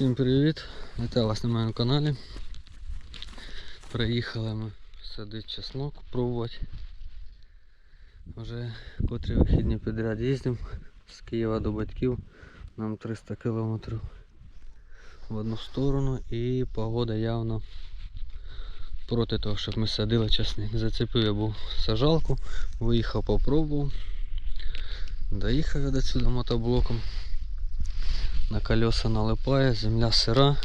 Всім привіт! Вітаю вас на моєму каналі. Приїхали ми садити чеснок, пробувати. Вже котрі вихідні підряд їздимо з Києва до батьків. Нам 300 кілометрів в одну сторону і погода явно проти того, щоб ми садили чесник. Зацепив я був сажалку, виїхав попробував. Доїхав я до сюди мотоблоком. На колеса налипає, земля сира.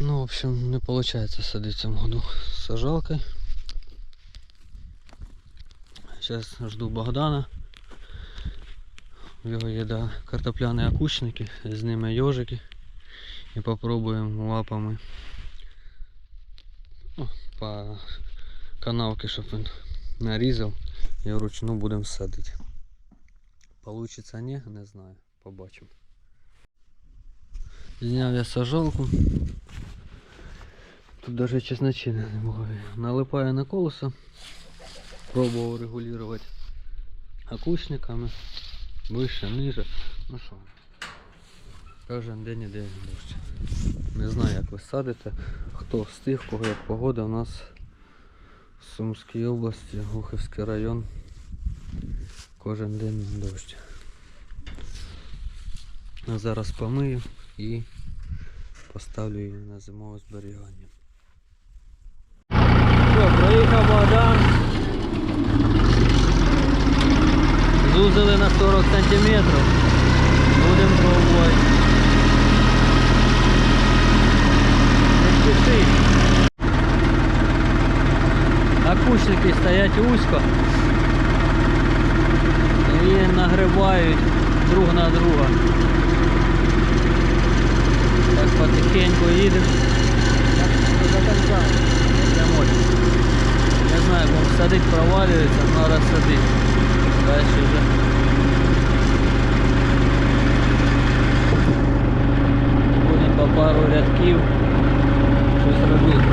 Ну, в общем, не получается садить в цьому году с сажалкой. Сейчас жду Богдана. У його є да, картопляні окучники, з ними йожики. І попробуємо лапами по канавці, щоб він нарізав і вручну будемо садити. Получиться ні, не знаю. Побачимо. Зняв я сажалку. Тут даже чесночини немає. Налипаю на колесо. Пробував регулювати окучниками. Вище, ниже. Ну що. Кожен день іде дощ. Не знаю як ви садите. Хто встиг, кого як погода у нас в Сумській області, Глухівський район. Кожен день дощ. А зараз помию і поставлю її на зимове зберігання. Проїхав Богдан. Зузили на 40 сантиметрів. Будемо пробувати. Не спіши. Стоять узько. І нагрибають друг на друга. Так потихеньку їдемо. Так, до конца. Прямо. Не знаю, бо садить провалюється, треба садити. Дальше вже. Будемо по пару рядків щось робити.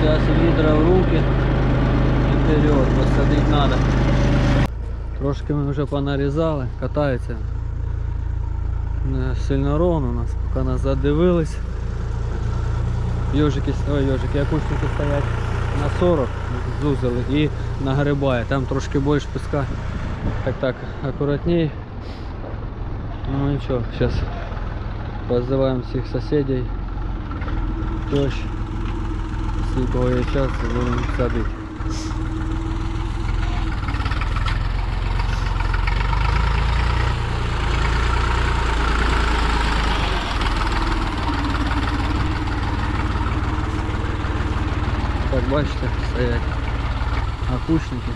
Сейчас відра в руки і вперед, посадити треба. Трошки ми вже понарізали, катається не сильно ровно у нас, поки нас задивились. Йожики, ой, йожики, якучники стоять на 40 зузили і нагрибає. Там трошки більше піска. Так так, акуратней. Ну нічого, зараз позиваємо всіх сусідів, тещ. Всі, кого є час, будемо садити. Так, бачите, стоять окучники.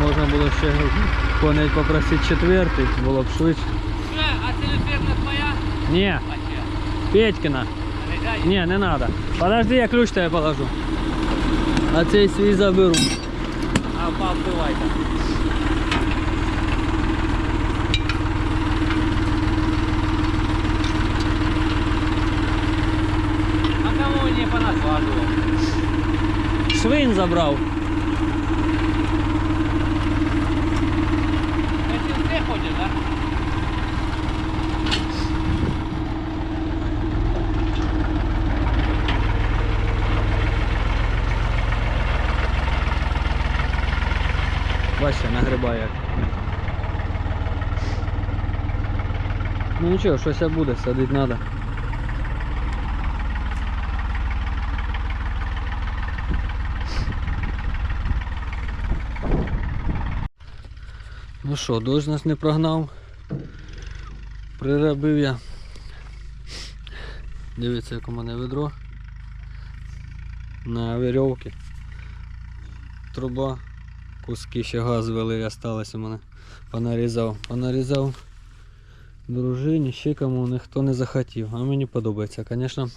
Можна було ще коней попросити четвертий, було б швидше. Э, а телеферна твоя? Ні? Петькина. Ні, не надо. Подожди, я ключ тебе положу. А цей свій заберу. А пообдувай там. А кого не понасаживал? Швин забрав. Этим все ходят, да? Бачите, нагрибає як. Ну нічого, щось я буде, садити треба. Ну що, дощ нас не прогнав. Приробив я. Дивіться, як у мене ведро. На веревці. Труба куски ще газ вели осталось у мене. Понарізав. Понарізав дружині, ще кому ніхто не захотів. А мені подобається. Звісно,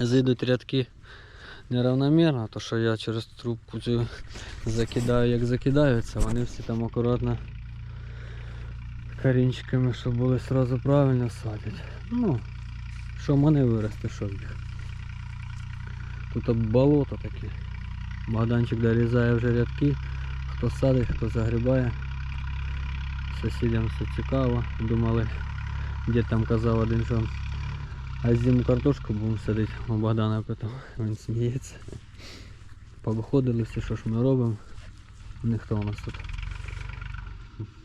зійдуть рядки неравномірно, то що я через трубку цю закидаю, як закидаються, вони всі там акуратно корінчиками, щоб були сразу правильно садять. Ну, що в мене виросте, що в їх. Тут болото таке. Богданчик дорізає вже рядки, хто садить, хто загрібає. Сусідям все цікаво. Думали, дід там казав один, що а зиму картошку будемо садити. У Богдана питав, він сміється. Повиходили всі, що ж ми робимо. Ніхто у нас тут.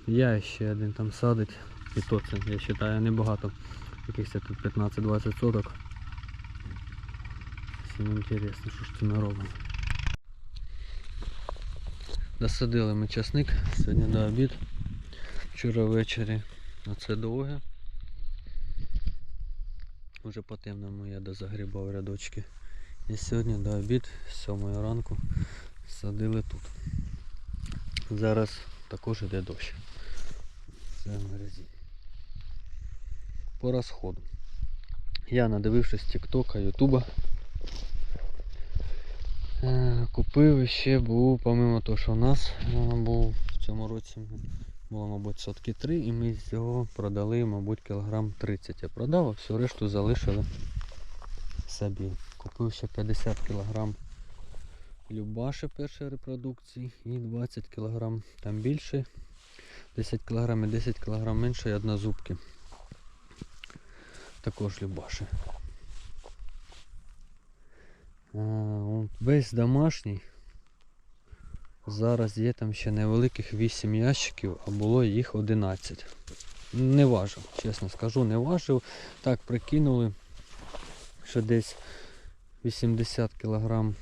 Я ще один там садить. І то це, я вважаю, небагато. Якихось тут 15-20 соток. Всім інтересно, що ж це ми робимо. Досадили ми часник сьогодні до обід. Вчора ввечері оце довге. Уже по темному я дозагрібав рядочки. І сьогодні до обід, з 7 ранку, садили тут. Зараз також іде дощ. Все в. По розходу. Я надивившись Тіктока, Ютуба. е, Купив ще був, помимо того, що у нас е, був в цьому році було, мабуть, сотки 3 і ми з цього продали, мабуть, кілограм 30. Я продав, а всю решту залишили собі. Купив ще 50 кілограм Любаши першої репродукції і 20 кг там більше. 10 кг і 10 кг менше і однозубки. Також Любаши. А, весь домашній. Зараз є там ще невеликих 8 ящиків, а було їх 11. Не важив, чесно скажу, не важив. Так прикинули, що десь 80 кг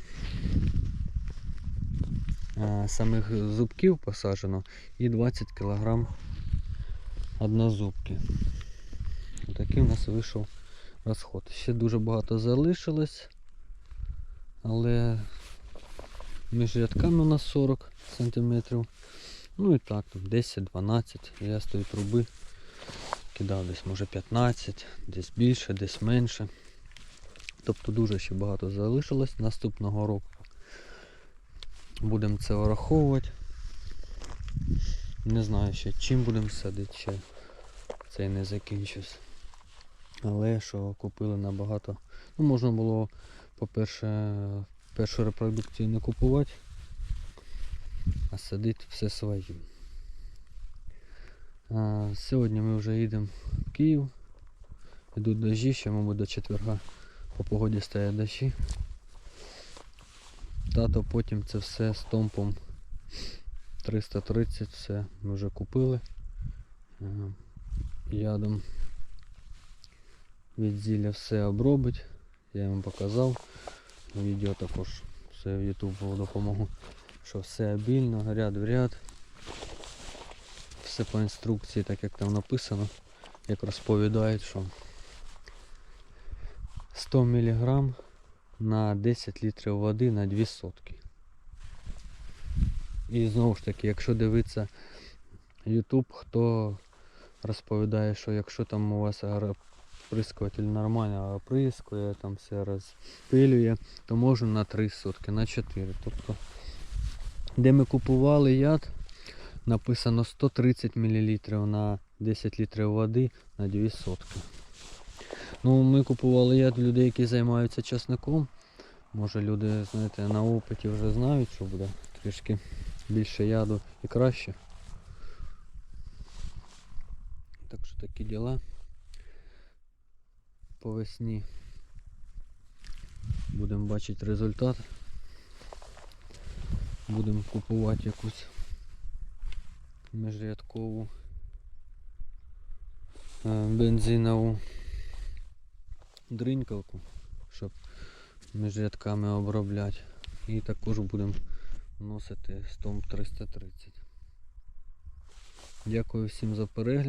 а, самих зубків посаджено і 20 кг однозубки. Такий у нас вийшов розход. Ще дуже багато залишилось, але між рядками у нас 40 см. Ну і так, тут 10-12. Я з тої труби кидав десь може 15, десь більше, десь менше. Тобто дуже ще багато залишилось наступного року. Будемо це враховувати. Не знаю ще чим будемо садити, ще цей не закінчився. Але що купили набагато. Ну, можна було, по-перше, першу репродукцію не купувати, а садити все своє. А, сьогодні ми вже їдемо в Київ. Йдуть дощі, ще, мабуть, до четверга по погоді стоять дощі. Тато потім це все з томпом 330 все ми вже купили. Ядом від зілля все обробить. Я вам показав. Відео також все в YouTube допомогу. Що все обільно, ряд в ряд. Все по інструкції, так як там написано, як розповідають, що 100 мг на 10 літрів води на 2 сотки. І знову ж таки, якщо дивитися YouTube, хто розповідає, що якщо там у вас оприскуватель нормально оприскує, там все розпилює, то можна на 3 сотки, на 4. Тобто, де ми купували яд, написано 130 мл на 10 літрів води на 2 сотки. Ну, ми купували яд людей, які займаються часником. Може люди, знаєте, на опиті вже знають, що буде трішки більше яду і краще. Так що такі діла. По весні будемо бачити результат. Будемо купувати якусь міжрядкову е, бензинову дринькалку, щоб між рядками обробляти. І також будемо вносити стомп 330. Дякую всім за перегляд.